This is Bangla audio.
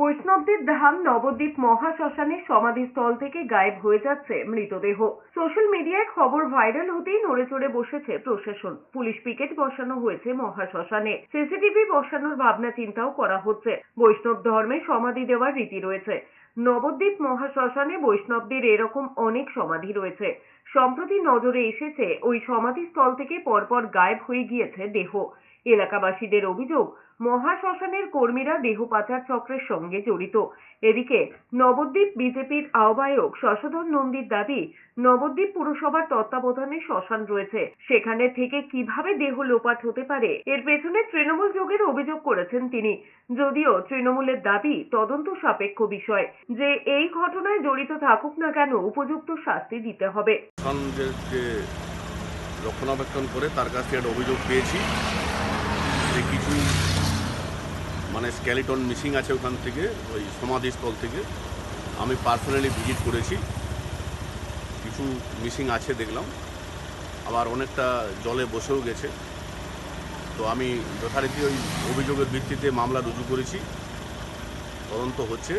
বৈষ্ণবদের ধাম নবদ্বীপ মহাশ্মশানের সমাধিস্থল থেকে গায়েব হয়ে যাচ্ছে মৃতদেহ। সোশ্যাল মিডিয়ায় খবর ভাইরাল হতেই নড়ে চড়ে বসেছে প্রশাসন। পুলিশ পিকেট বসানো হয়েছে মহাশ্মশানে। সিসিটিভি বসানোর ভাবনা চিন্তাও করা হচ্ছে। বৈষ্ণব ধর্মে সমাধি দেওয়ার রীতি রয়েছে। নবদ্বীপ মহাশ্মশানে বৈষ্ণবদের এরকম অনেক সমাধি রয়েছে। সম্প্রতি নজরে এসেছে, ওই সমাধিস্থল থেকে পরপর গায়েব হয়ে গিয়েছে দেহ। এলাকাবাসীদের অভিযোগ মহাশ্মশানের কর্মীরা দেহ পাচার চক্রের সঙ্গে জড়িত। এদিকে নবদ্বীপ বিজেপির আহ্বায়ক শশধর নন্দীর দাবি, নবদ্বীপ পুরসভার তত্ত্বাবধানে শ্মশান রয়েছে। সেখানে থেকে কীভাবে দেহ লোপাট হতে পারে? এর পেছনে তৃণমূল যোগের অভিযোগ করেছেন তিনি। যদিও তৃণমূলের দাবি তদন্ত সাপেক্ষ বিষয়। যে এই ঘটনায় জড়িত থাকুক না কেন, উপযুক্ত শাস্তি দিতে হবে। রক্ষণাবেক্ষণ করে তার কাছ একটা অভিযোগ পেয়েছি। যে কিছু মানে স্ক্যালিটন মিসিং আছে ওখান থেকে, ওই সমাধিস্থল থেকে। আমি পার্সোনালি ভিজিট করেছি। কিছু মিসিং আছে দেখলাম। আবার অনেকটা জলে বসেও গেছে। তো আমি যথারীতি ওই অভিযোগের ভিত্তিতে মামলা রুজু করেছি। তদন্ত হচ্ছে।